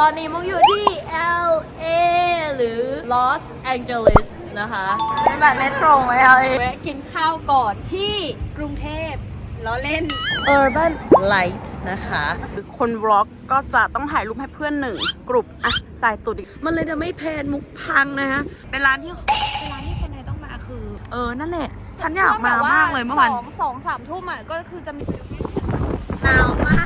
ตอนนี้มุกอยู่ที่ LA หรือ Los Angeles นะคะเป็นแบบเมโทรไว้ LA แวะกินข้าวก่อนที่กรุงเทพล้อเล่น Urban Light นะคะ คนวล็อกก็จะต้องถ่ายรูปให้เพื่อนหนึ่งกลุ่มอะใส่ตุดอีกมันเลยจะไม่แพนมุกพังนะคะเป็นร้านที่เป็นร้านที่คนไทยต้องมาคือ เออ นั่นแหละ ฉันอยากมามากเลยเมื่อวานสองสองสามทุ่มอะก็คือจะมีหนาวมาก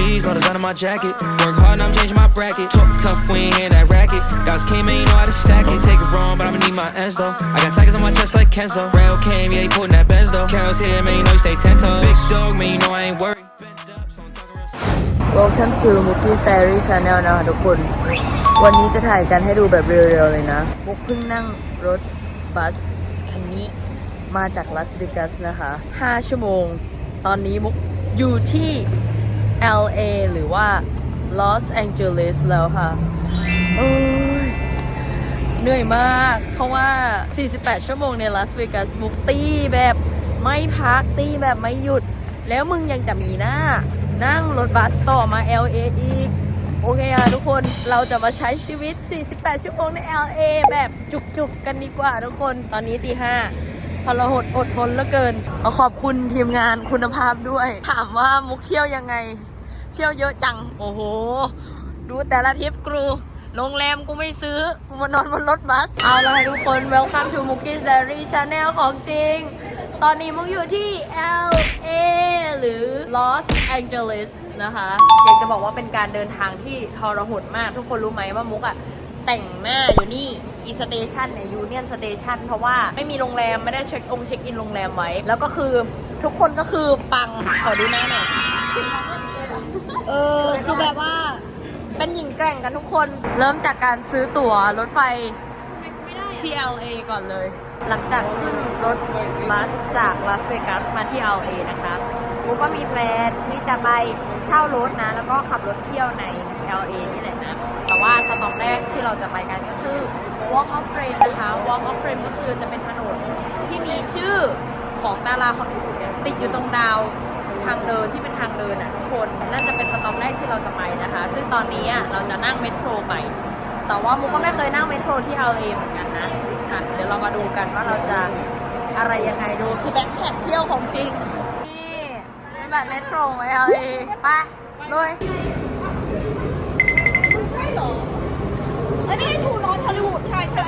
Big G's, no design on my jacket. Work hard and I'm changing my bracket. Talk tough, we ain't hear that racket. Guys came in, you know how to stack it. Take it wrong, but I'ma need my ends though. I got tigers on my chest like Kenzo. Rail came, yeah, he putting that Benz though. Carol's here, man, you know he stay ten toes. Big dog, man, you know I ain't worried. Welcome to Mookie's Diary Channel นะคะทุกคน วันนี้จะถ่ายกันให้ดูแบบเร็วๆเลยนะมุกเพิ่งนั่งรถบัสคันนี้มาจากลาสเวกัสนะคะ 5 ชั่วโมง ตอนนี้มุกอยู่ที่ LA หรือว่า Los Angeles แล้วค่ะโอ้ยเหนื่อยมาก เพราะว่า 48 ชั่วโมงในลาสเวกัสมุกตีแบบไม่พักตีแบบไม่หยุด แล้วมึงยังจะมีหน้า นั่งรถบัสต่อมา LA อีก โอเคค่ะทุกคนเราจะมาใช้ชีวิต 48 ชั่วโมงใน LA แบบจุกๆกันดีกว่าทุกคนตอนนี้ตีห้าพอเราหดอดทนเหลือเกินขอขอบคุณทีมงานคุณภาพด้วย ถามว่ามุกเที่ยวยังไง เที่ยวเยอะจัง โอ้โห ดูแต่ละทริปกรู โรงแรมกูไม่ซื้อ กูมานอนบนรถบัส เอาละทุกคน welcome to Mookie's Diary Channel ของจริง ตอนนี้มุกอยู่ที่ LA หรือ Los Angeles นะคะ อยากจะบอกว่าเป็นการเดินทางที่ทรหดมาก ทุกคนรู้ไหมว่ามุกอะแต่งหน้าอยู่นี่อีสเตชันเนี่ยยูเนียนสเตชันเพราะว่าไม่มีโรงแรมไม่ได้เช็คองเช็คอินโรงแรมไว้ แล้วก็คือทุกคนก็คือปังขอดูหน้าหน่อย เออคือแบบว่า เป็นหญิงแกร่งกันทุกคน เริ่มจากการซื้อตั๋วรถไฟที่ LA ก่อนเลย หลังจากขึ้นรถบัสจากลาสเวกัสมาที่ LA นะคะมูก็มีแพลนที่จะไปเช่ารถนะ แล้วก็ขับรถเที่ยวใน LA นี่แหละนะ แต่ว่าสต็อปแรกที่เราจะไปกันก็คือ Walk of Fame นะคะ Walk of Fame ก็คือจะเป็นถนนที่มีชื่อของดาราฮอลลีวูดเนี่ยติดอยู่ตรงดาว ทางเดินที่เป็นทางเดินอะทุกคนน่าจะเป็นสต็อปแรกที่เราจะไปนะคะ ซึ่งตอนนี้อะเราจะนั่งเมโทรไป แต่ว่ามุกก็ไม่เคยนั่งเมโทรที่เอาเหมือนกันนะอะเดี๋ยวเรามาดูกันว่าเราจะอะไรยังไงดูคือแบ็คแพคเที่ยวของจริงนี่เป็นแบบเมโทรไว้ LA ไปเลย ใช่เหรออันนี้ไอ้ทูร้อนฮอลลีวูดใช่ใช่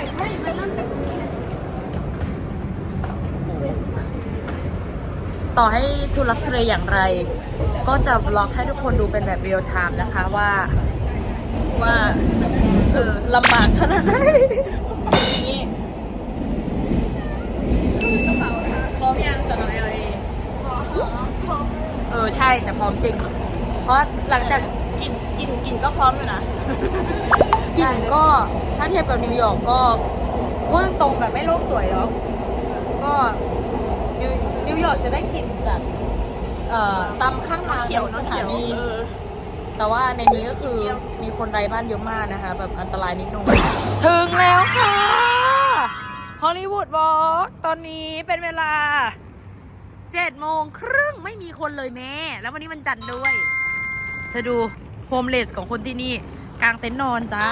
ต่อให้ทุลักทุเลอย่างไร ก็จะบล็อกให้ทุกคนดูเป็นแบบเรียลไทม์นะคะว่า ว่าเออลำบากขนาดไหนนี่พร้อมยังสำหรับ LA เออ ใช่แต่พร้อมจริง เพราะหลังจากกินกินกินก็พร้อมอยู่นะ กินก็ถ้าเทียบกับนิวยอร์กก็พูดตรงแบบไม่โลกสวยเนาะก็นิว นิวยอร์กจะได้กลิ่นจากเอ่อตามข้างทางเขียวในเนสอะถานีเขียวเออแต่ว่าในนี้ก็คือมีคนไร้บ้านเยอะมากนะคะ แบบอันตรายนิดนึงถึงแล้วค่ะฮอลลีวูดวอล์กตอนนี้เป็นเวลาเจ็ดโมงครึ่งไม่มีคนเลยแม่ แล้ววันนี้มันจันทร์ด้วย เธอดูโฮมเลสของคนที่นี่ กลางเต็นท์นอนจ้า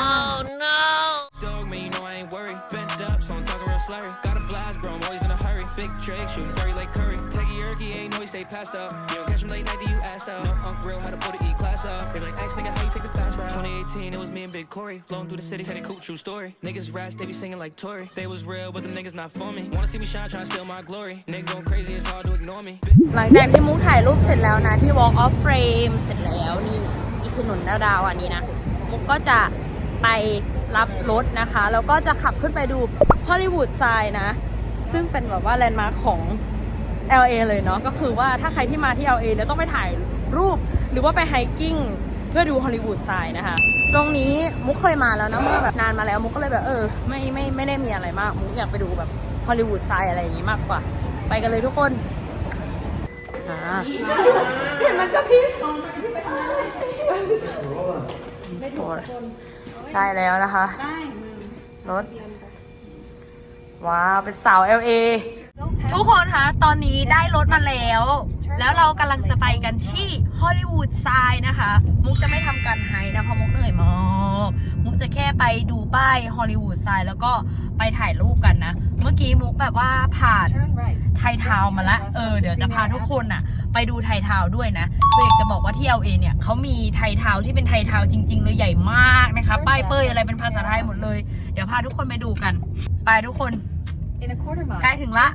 Dog, man, you know I ain't worried. Bent up, so I'm talking real slurry. Got a blast, bro, I'm always in a hurry. Big Drake, shooting Curry like Curry. Take a yerky, ain't know he stay passed up. You don't catch him late night, then you ass out. No, Unc real, how to put it E class up. They like, X nigga, how you take the fast route? 2018, it was me and Big Corey. Flowing through the city, Teddy Cool, true story. Niggas rats, they be singing like Tory. They was real, but them niggas not for me. Wanna see me shine, tryna steal my glory. Nigga going crazy, it's hard to ignore me. หลังจากที่มุกถ่ายรูปเสร็จแล้วนะ ที่ Walk of Frame เสร็จแล้วนี่อีถนนดาวๆอันนี้นะมุ ก็จะไปรับรถนะคะ แล้วก็จะขับขึ้นไปดูฮอลลีวูดไซน์นะ ซึ่งเป็นแบบว่าแลนด์มาร์คของ LA เลยเนาะก็คือว่าถ้าใครที่มาที่ LA เนี่ยต้องไปถ่ายรูปหรือว่าไปไฮกิ้งเพื่อดูฮอลลีวูดไซน์นะคะ ตรงนี้มุกเคยมาแล้วนะเมื่อแบบนานมาแล้วมุกก็เลยแบบเออไม่ไม่ไม่ได้มีอะไรมากมุกอยากไปดูแบบฮอลลีวูดไซน์อะไรอย่างงี้มากกว่า ไปกันเลยทุกคนเห็นมันก็พี่ ไม่ถูกได้แล้วนะคะ รถ ว้าว เป็นสาว LA ทุกคนคะตอนนี้ได้รถมาแล้ว แล้วเรากำลังจะไปกันที่ฮอลลีวูดไซด์นะคะ มุกจะไม่ทำการไฮนะเพราะมุกเหนื่อยมากมุกจะแค่ไปดูป้ายฮอลลีวูดไซด์แล้วก็ไปถ่ายรูปกันนะ เมื่อกี้มุกแบบว่าผ่านไทยทาวน์มาละ เออ เดี๋ยวจะพาทุกคนน่ะ ไปดูไทยทาวน์ด้วยนะคืออยากจะบอกว่าที่ LA เนี่ยเขามีไทยทาวน์ที่เป็นไทยทาวน์จริง ๆ เลยใหญ่มากนะคะป้ายเป้ยอะไรเป็นภาษาไทยหมดเลย เดี๋ยวพาทุกคนไปดูกัน ไปทุกคน In a quarter mile, ใกล้ถึงละ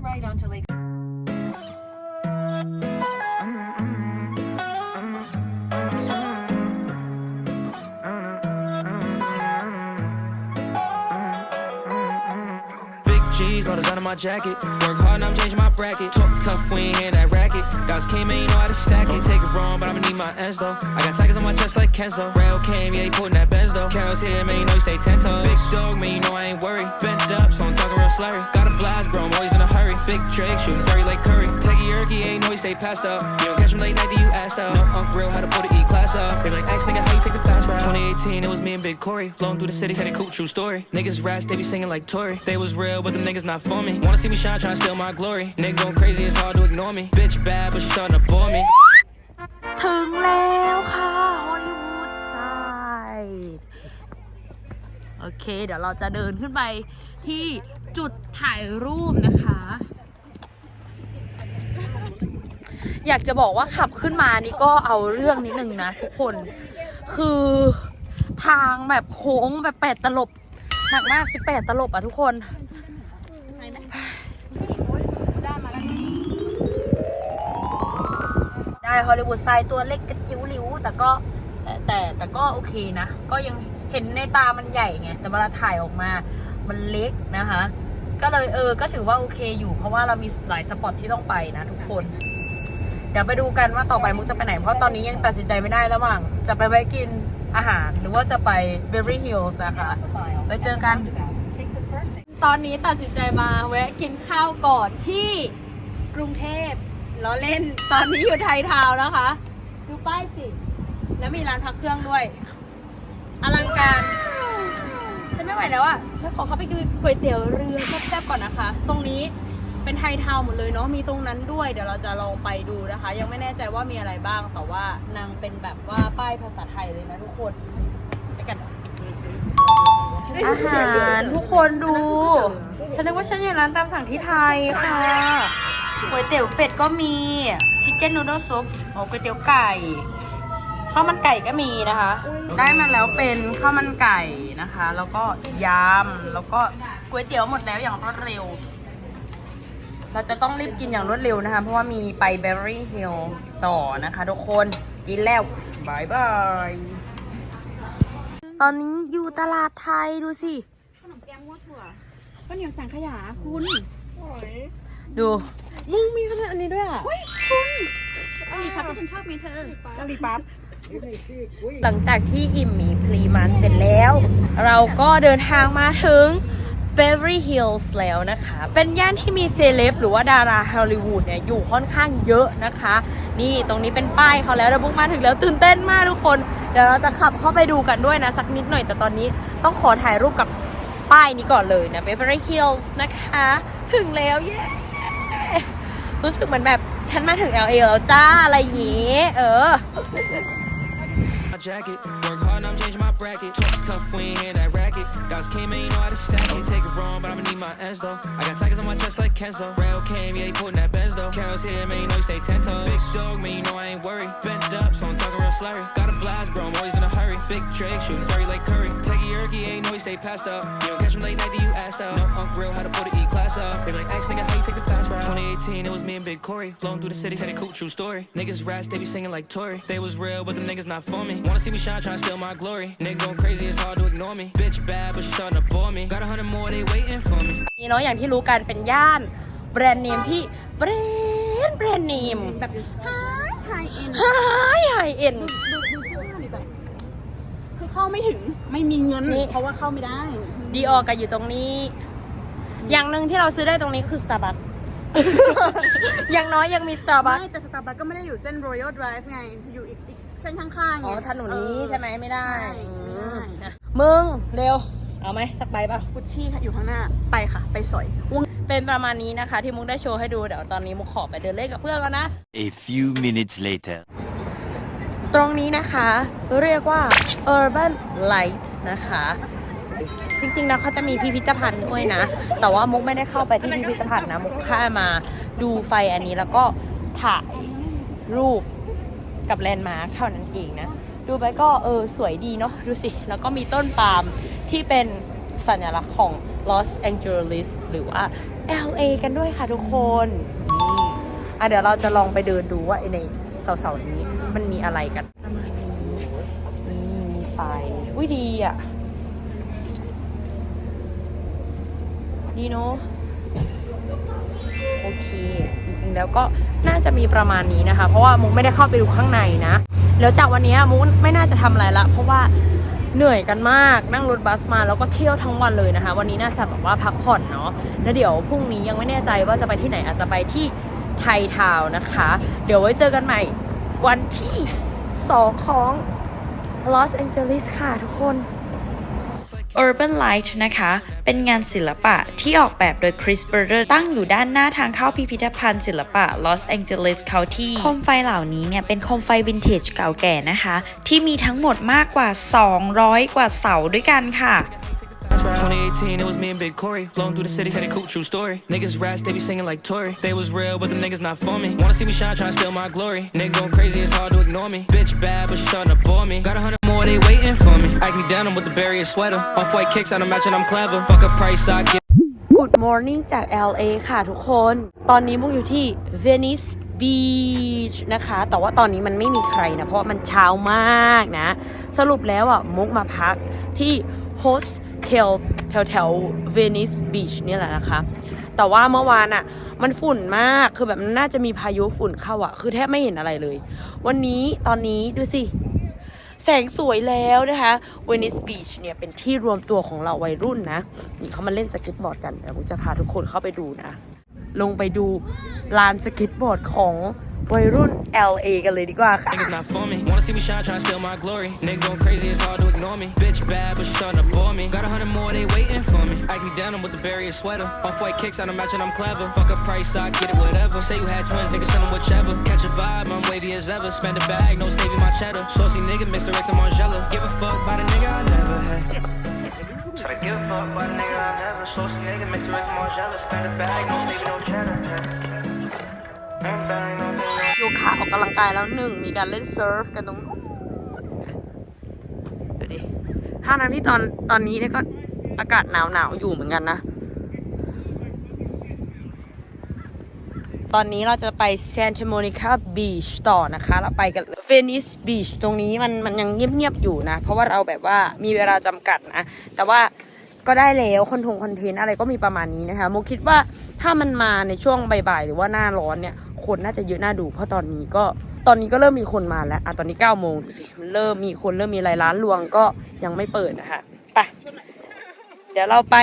my jacket. Work hard, and I'm changing my bracket. Talk tough, we ain't hearing that racket. Dogs came, and you know how to stack it. My ends though. I got tigers on my chest like Kenzo. Rail came, yeah, he putting that Benz though. Carol's here, man, you know he stay ten toes. Big dog, man, you know I ain't worried. Bent up, so I'm talking real slurry. Got a blast, bro, I'm always in a hurry. Big Drake, shooting dirty like Curry. A yerky, ain't know he stay passed up. You don't catch him late night, then you asked out. No, Unc real, how to put the E class up. They like, ask nigga, how you take the fast route? 2018, it was me and Big Corey. Flowing through the city, telling cool true story. Niggas rats, they be singing like Tory. They was real, but them niggas not for me. Wanna see me shine, tryna steal my glory. Nigga going crazy, it's hard to ignore me. Bitch bad, but she starting to bore me. ถึงแล้วค่ะฮอลลีวูดไซด์โอเค เดี๋ยวเราจะเดินขึ้นไปที่จุดถ่ายรูปนะคะ อยากจะบอกว่าขับขึ้นมานี่ก็เอาเรื่องนิดนึงนะทุกคน คือทางแบบโค้งแบบแปดตลบ หนักมากสิบแปดตลบอะทุกคน ได้ฮอลลีวูดไซด์ตัวเล็กกระจิ๋วหลิว แต่ก็แต่แต่แต่ก็โอเคนะ ก็ยังเห็นในตามันใหญ่ไง แต่เวลาถ่ายออกมามันเล็กนะคะ ก็เลยเออ ก็ถือว่าโอเคอยู่ เพราะว่าเรามีหลายสปอตที่ต้องไปนะทุกคน เดี๋ยวไปดูกันว่าต่อไปมุกจะไปไหน เพราะตอนนี้ยังตัดสินใจไม่ได้ระหว่าง จะไปแวะกินอาหาร หรือว่าจะไป Beverly Hills นะคะ ไปเจอกัน Take the first ตอนนี้ตัดสินใจมาแวะกินข้าวก่อนที่กรุงเทพ ล้อเล่นตอนนี้อยู่ไทยทาวน์นะคะ ดูป้ายสิ แล้วมีร้านพักเครื่องด้วย อลังการฉันไม่ไหวแล้วอะฉันขอเข้าไปกินก๋วยเตี๋ยวเรือแซ่บๆก่อนนะคะ ตรงนี้เป็นไทยทาวน์หมดเลยเนาะมีตรงนั้นด้วยเดี๋ยวเราจะลองไปดูนะคะ ยังไม่แน่ใจว่ามีอะไรบ้างแต่ว่านางเป็นแบบว่าป้ายภาษาไทยเลยนะทุกคนไปกันอาหารทุกคนดู ฉันนึกว่าฉันอยู่ร้านตามสั่งที่ไทยค่ะ ก๋วยเตี๋ยวเป็ดก็มีชิคเก้นนูโดซุปโอ้ก๋วยเตี๋ยวไก่ข้าวมันไก่ก็มีนะคะ ได้มาแล้วเป็นข้าวมันไก่นะคะ แล้วก็ยำแล้วก็ก๋วยเตี๋ยวหมดแล้วอย่างรวดเร็ว เราจะต้องรีบกินอย่างรวดเร็วนะคะ เพราะว่ามีไป Berry Hills ต่อนะคะทุกคนกินแล้วบายบายตอนนี้อยู่ตลาดไทยดูสิข้าวเหนียวสังขยาคุณดู มึงมีขนาดอันนี้ด้วยอะกะหรี่พับที่ฉันชอบมีเธอกะหรี่ปั๊บหลังจากที่อิ่มหมีพลีมันเสร็จแล้ว เราก็เดินทางมาถึง Beverly Hills แล้วนะคะ เป็นย่านที่มีเซเลบหรือว่าดาราฮอลลีวูดเนี่ย อยู่ค่อนข้างเยอะนะคะ นี่ตรงนี้เป็นป้ายเขาแล้วเราบุกมาถึงแล้วตื่นเต้นมากทุกคน เดี๋ยวเราจะขับเข้าไปดูกันด้วยนะ สักนิดหน่อย แต่ตอนนี้ต้องขอถ่ายรูปกับป้ายนี้ก่อนเลยนะ Beverly Hills นะคะ ถึงแล้วเย้ รู้สึกเหมือนแบบฉันมาถึง LA แล้วจ้าอะไรอย่างงี้ เออ my jacket. Work hard, and I'm changing my bracket. Tough, we ain't hear that racket. Dogs came, and you know how to stack it. Take it wrong, but I'ma need my ends though. I got tigers on my chest like Kenzo. Rail came, yeah, he putting that Benz though. Carol's here, man, you know he stay ten toes. Big dog, man, you know I ain't worried. Bent up, so I'm talking real slurry. Got a blast, bro, I'm always in a hurry. Big Drake, shooting dirty like Curry. Take a yerky, ain't know he stay passed up. You don't catch him late night, then you asked out. No, Unc real, how to put the E class up. They like, ask nigga, how you take the fast route? 2018, it was me and Big Corey. Flowing through the city, telling cool true story. Niggas rats, they be singing like Tory. They was real, but them niggas not for me. Wanna see me shine, tryna steal my glory. Nigga going crazy, it's hard to ignore me. Bitch bad, but she starting to bore me. Got a hundred more, they waiting for me. นี่เนาะอย่างที่รู้กันเป็นย่านแบรนด์เนมที่แบรนด์แบรนด์เนมแบบไฮไฮเอ็นไฮไฮเอ็นดูดูเสื้อผ้าดิแบบคือเข้าไม่ถึงไม่มีเงินเพราะว่าเข้าไม่ได้ ดีออกันอยู่ตรงนี้ อย่างหนึ่งที่เราซื้อได้ตรงนี้คือ Starbucks อย่างน้อยยังมี Starbucks ไม่แต่สตาร์บัคก็ไม่ได้อยู่เส้น Royal Drive ไง อยู่อีกอีกเส้นข้างๆไงอ๋อถนนนี้เออใช่ไหมไม่ได้ใช่อืไม่มได้อะมึง เร็ว เอาไหมสักใบป่ะ กุชชี่ค่ะอยู่ข้างหน้าไปค่ะ ไปสอย เป็นประมาณนี้นะคะ ที่มุกได้โชว์ให้ดู เดี๋ยวตอนนี้มุกขอไปเดินเล่นกับเพื่อนแล้วนะ A few minutes later. ตรงนี้นะคะ เรียกว่า Urban Light นะคะ จริงๆแล้วเขาจะมีพิพิธภัณฑ์ด้วยนะ แต่ว่ามุกไม่ได้เข้าไปที่พิพิธภัณฑ์นะมุกแค่มาดูไฟอันนี้แล้วก็ถ่ายรูปกับแลนด์มาร์คเท่านั้นเองนะ ดูไปก็เออสวยดีเนาะดูสิ แล้วก็มีต้นปาล์มที่เป็นสัญลักษณ์ของ Los Angeles หรือว่า LA กันด้วยค่ะทุกคนอะเดี๋ยวเราจะลองไปเดินดูว่าในเสาๆนี้มันมีอะไรกันประมาณนี้นี่มีไฟอุ้ยดีอะ ดีเนาะโอเค จริงๆแล้วก็น่าจะมีประมาณนี้นะคะ เพราะว่ามุกไม่ได้เข้าไปดูข้างในนะแล้วจากวันนี้มุกไม่น่าจะทำอะไรละ เพราะว่าเหนื่อยกันมากนั่งรถบัสมาแล้วก็เที่ยวทั้งวันเลยนะคะ วันนี้น่าจะแบบว่าพักผ่อนเนาะแล้วเดี๋ยวพรุ่งนี้ยังไม่แน่ใจว่าจะไปที่ไหนอาจจะไปที่ไทยทาวนะคะ เดี๋ยวไว้เจอกันใหม่วันที่ 2 ของ Los Angeles ค่ะทุกคน Urban Light นะคะ เป็นงานศิลปะที่ออกแบบโดย Chris Berger ตั้งอยู่ด้านหน้าทางเข้าพิพิธภัณฑ์ศิลปะ Los Angeles County โคมไฟเหล่านี้เนี่ยเป็นโคมไฟวินเทจเก่าแก่นะคะ ที่มีทั้งหมดมากกว่า 200 กว่าเสาด้วยกันค่ะ 2018, it was me and Big Corey. Flowing through the city, tell a cool true story. Niggas rats, they be singing like Tory. They was real, but them niggas not for me. Wanna see me shine, tryna steal my glory. Nigga going crazy, it's hard to ignore me. Bitch bad, but she starting to bore me. Got a hundred more, they waiting for me. Acne denim with the barrier sweater. Off white kicks, I don't match and I'm clever. Fuck a price, I get. Good morning จาก LA ค่ะทุกคน ตอนนี้มุกอยู่ที่ Venice Beach นะคะ แต่ว่าตอนนี้มันไม่มีใครนะ เพราะมันเช้ามากนะ สรุปแล้วอะ มุกมาพักที่ Hostel แถวแถวๆ Venice Beach เนี่ยแหละนะคะ แต่ว่าเมื่อวานอะมันฝุ่นมาก คือแบบนน่าจะมีพายุฝุ่นเข้าอะคือแทบไม่เห็นอะไรเลย วันนี้ตอนนี้ดูสิ แสงสวยแล้วนะคะเวนิสบีชเนี่ยเป็นที่รวมตัวของเราวัยรุ่นนะ นี่เขามาเล่นสเก็ตบอร์ดกันเดี๋ยวผมจะพาทุกคนเข้าไปดูนะ ลงไปดูลานสเก็ตบอร์ดของ วัยรุ่น LA กันเลยดีกว่าค่ะ Niggas not for me. Wanna see me shine, tryna steal my glory. Nigga going crazy, it's hard to ignore me. Bitch bad, but she starting to bore me. Got a hundred more, they waiting for me. Acne denim with the barrier sweater. Off white kicks, I don't match and I'm clever. Fuck a price, I get it, whatever. Say you had twins, niggas send them whichever. Catch a vibe, I'm wavy as ever. Spend a bag, no saving my cheddar. Saucy nigga, mix the Rex and Margiela. Give a fuck by the nigga I never had. Said I give a fuck by the nigga I never. Saucy nigga, mix the Rex and Margiela. Spend a bag, no saving no cheddar. โยคะออกกำลังกายแล้วหนึ่ง มีการเล่นเซิร์ฟกันตรงนู้นดูดิถ้านั้นที่ตอนตอนนี้เนี่ยก็อากาศหนาวหนาวอยู่เหมือนกันนะ ตอนนี้เราจะไป Santa Monica Beach ต่อนะคะ เราไปกัน Venice Beach ตรงนี้มันมันยังเงียบๆอยู่นะ เพราะว่าเราแบบว่ามีเวลาจำกัดนะ แต่ว่าก็ได้แล้วคอนทงคอนเทนต์อะไรก็มีประมาณนี้นะคะโมคิดว่าถ้ามันมาในช่วงบ่ายๆหรือว่าหน้าร้อนเนี่ย คนน่าจะเยอะน่าดูเพราะตอนนี้ก็ตอนนี้ก็เริ่มมีคนมาแล้วอะตอนนี้9ก้าโมงดูสิมันเริ่มมีคนเริ่มมีรายร้านรวงก็ยังไม่เปิดนะคะไปเดี๋ยวเราไป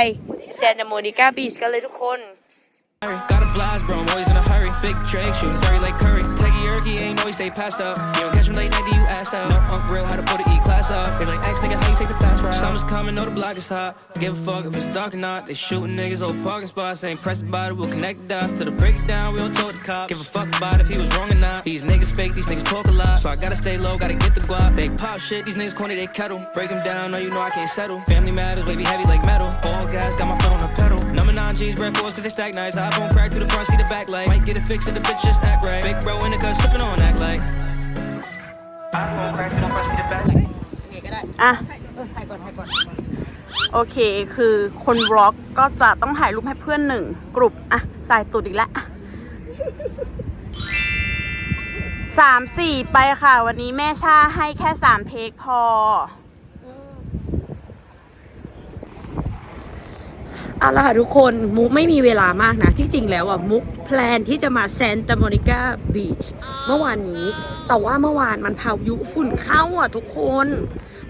เซนต์โมนิก้าบีชกันเลยทุกคน Got a blast, bro. I'm always in a hurry. Big Drake, shooting dirty like Curry. A yerky, ain't always stay passed up. You don't catch him late night, then you asked out. No, Unc uh, real, how to put the E class up. They like, ask nigga, how you take the fast ride? Summer's coming, know the block is hot. Give a fuck if it's dark or not. They shooting niggas, old parking spots. Ain't pressed about it, we'll connect dots to the breakdown. We don't talk the cops. Give a fuck about if he was wrong or not. These niggas fake, these niggas talk a lot. So I gotta stay low, gotta get the guap. They pop shit, these niggas corny, they kettle. Break them down, no, you know I can't settle. Family matters, baby, heavy like metal. All guys got my foot on the pedal. Number nine G's, bread fours, cause they stack nice. Hop on crack through the front, see the back light. Might get it fixed, and the bitch just act right. Big อะเออถ่ายก่อนถ่ายก่อน โอเค คือคนบล็อกก็จะต้องถ่ายรูปให้เพื่อนหนึ่งกลุ่มอะสายตุดอีกแล้วอะสามสี่ไปค่ะ วันนี้แม่ชาให้แค่สามเทคพอเอาละค่ะทุกคนมุกไม่มีเวลามากนะ ที่จริงแล้วอะ มุกแพลนที่จะมาแซนตาโมนิกาบีชเมื่อวานนี้ แต่ว่าเมื่อวานมันพายุฝุ่นเข้าอะทุกคน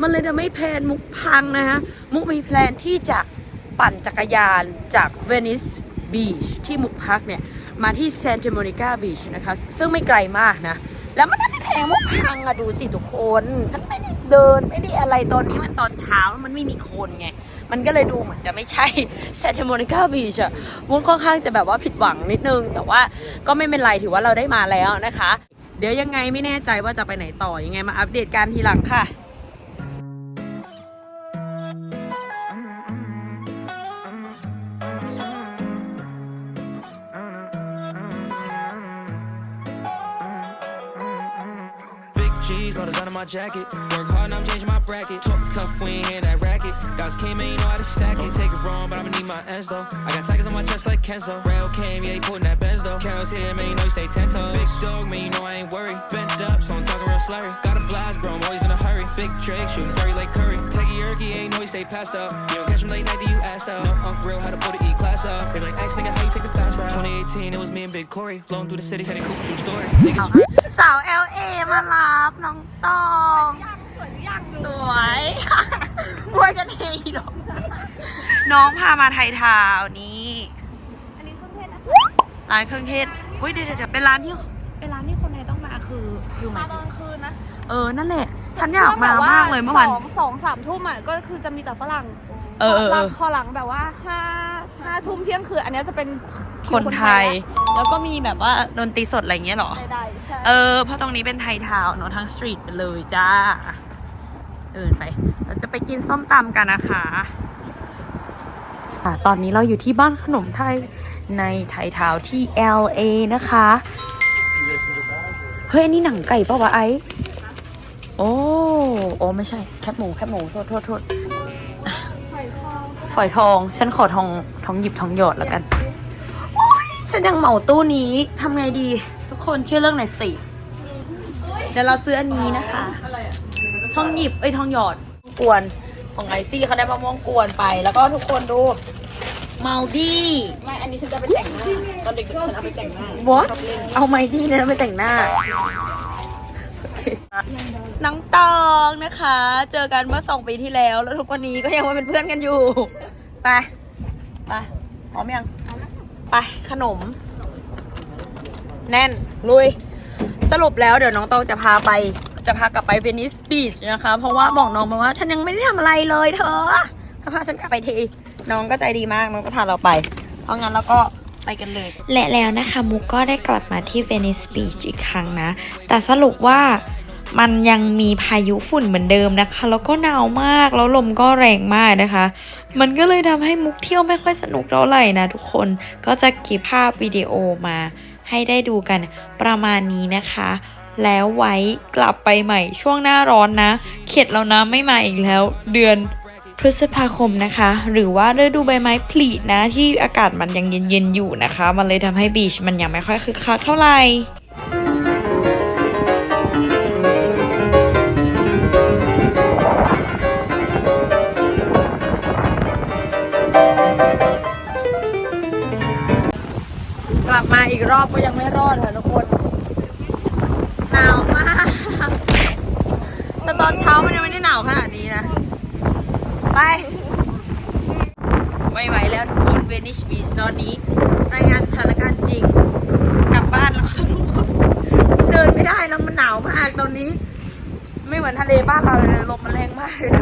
มันเลยจะไม่แพลนมุกพังนะฮะมุกมีแพลนที่จะปั่นจักรยานจากเวนิสบีชที่มุกพักเนี่ย มาที่แซนตาโมนิกาบีชนะคะ ซึ่งไม่ไกลมากนะ แล้วมันไม่แพงมุกพังอะดูสิทุกคน ฉันไม่ได้เดินไม่ได้อะไรตอนนี้มันตอนเช้ามันไม่มีคนไง มันก็เลยดูเหมือนจะไม่ใช่แซนต์โมนิกาบีชอะมุนค่อนข้างจะแบบว่าผิดหวังนิดนึง แต่ว่าก็ไม่เป็นไรถือว่าเราได้มาแล้วนะคะ เดี๋ยวยังไงไม่แน่ใจว่าจะไปไหนต่อยังไงมาอัปเดตกันทีหลังค่ะ G's, no design on my jacket. Work hard and I'm changing my bracket. Talk tough, we ain't hear that racket. Guys came in, you know how to stack it. Take it wrong, but I'ma need my ends though. I got tigers on my chest like Kenzo. Rail came, yeah, he putting that Benz though. Carol's here, man, you know he stay ten toes. Big dog, man, you know I ain't worried. Bent up, so I'm talking real slurry. Got a blast, bro, I'm always in a hurry. Big Drake, shooting Curry like Curry. Take a yerky, ain't know he stay passed up. You don't catch him late night, then you ass up. No, Unc real, how to put the E class up. They like, X nigga, how you take the fast ride? 2018, it was me and Big Corey. Flown through the city, it cool, true story. Niggas uh-huh. rap. สาว LA มารับน้องตอง สวยอวยกันเองอีดอกน้องพามาไทยทาวน์นี่ร้านเครื่องเทศอุ้ยเดี๋ยวเดี๋ยวเป็นร้านที่เป็นร้านที่คนไทยต้องมาคือ คือหมายมาตถึองนคืนนะเออนั่นแหละฉันอยากมามากเลยเมื่อวาน สองสองสามทุ่มอะก็คือจะมีแต่ฝรั่ง เออเออเออ พอหลังแบบว่าห้าห้าทุ่มเที่ยงคืนอันเนี้ยจะเป็นวคนไทยละแล้วก็มีแบบว่าดนตรีสดอะไรอย่างเงี้ยเหรอใดๆใช่เออ เพราะตรงนี้เป็นไทยทาวน์เนอะทั้งสตรีทไปเลยจ้า เออไปเราจะไปกินส้มตำกันนะคะค่ะตอนนี้เราอยู่ที่บ้านขนมไทยในไทยทาวน์ที่ LA นะคะ เฮ้ยอันนี้หนังไก่ปะวะไอซ์โอ้ โอ้ไม่ใช่ แคบหมู แคบหมู โทษโทษโทษอะ ฝอยทอง ฉันขอทองทองหยิบทองหยอดแล้วกัน ฉันยังเหมาตู้นี้ทำไงดี ทุกคนเชื่อเรื่องไหนอยสิ เดี๋ยวเราซื้ออันนี้นะคะ ทองหยิบเอ้ยทองหยอดกวนของไอซี่เขาได้มะม่วงกวนไป แล้วก็ทุกคนดูเมาดี้ไม่อันนี้ฉันจะไปแต่งหน้า ตอนเด็กๆฉันเอาไปแต่งหน้า what เอาไมดี้เนี่ยไปแต่งหน้าโอเค น้องตองนะคะ เจอกันเมื่อสองปีที่แล้ว แล้วทุกวันนี้ก็ยังมาเป็นเพื่อนกันอยู่ ไป ไปพร้อมยัง ไปขนม แน่น ลุย สรุปแล้วเดี๋ยวน้องตองจะพาไป จะพากลับไปเวนิสบีชนะคะ เพราะว่าบอกน้องมาว่า ฉันยังไม่ได้ทำอะไรเลยเธอ ถ้าพาฉันกลับไปทีน้องก็ใจดีมาก น้องก็พาเราไป เพราะงั้นเราก็ไปกันเลย และแล้วนะคะ มุกก็ได้กลับมาที่เวนิสบีชอีกครั้งนะ แต่สรุปว่า มันยังมีพายุฝุ่นเหมือนเดิมนะคะ แล้วก็หนาวมากแล้วลมก็แรงมากนะคะ มันก็เลยทำให้มุกเที่ยวไม่ค่อยสนุกเท่าไหร่นะทุกคนก็จะเก็บภาพวิดีโอมาให้ได้ดูกันประมาณนี้นะคะ แล้วไว้กลับไปใหม่ช่วงหน้าร้อนนะ เข็ดแล้วนะไม่มาอีกแล้ว เดือนพฤษภาคมนะคะ หรือว่าฤดูใบไม้ผลินะที่อากาศมันยังเย็นๆอยู่นะคะ มันเลยทำให้บีชมันยังไม่ค่อยคึกคักเท่าไหร่ รอบก็ยังไม่รอดค่ะทุกคน หนาวมาก แต่ตอนเช้ามันยังไม่ได้หนาวขนาดนี้นะ ไป ไม่ไหวแล้วทุกคนเวนิชบีชตอนนี้ รายงานสถานการณ์จริง กลับบ้านแล้วค่ะทุกคนเดินไม่ได้แล้วมันหนาวมากตอนนี้ ไม่เหมือนทะเลบ้านเราเลยลมมันแรงมากเลย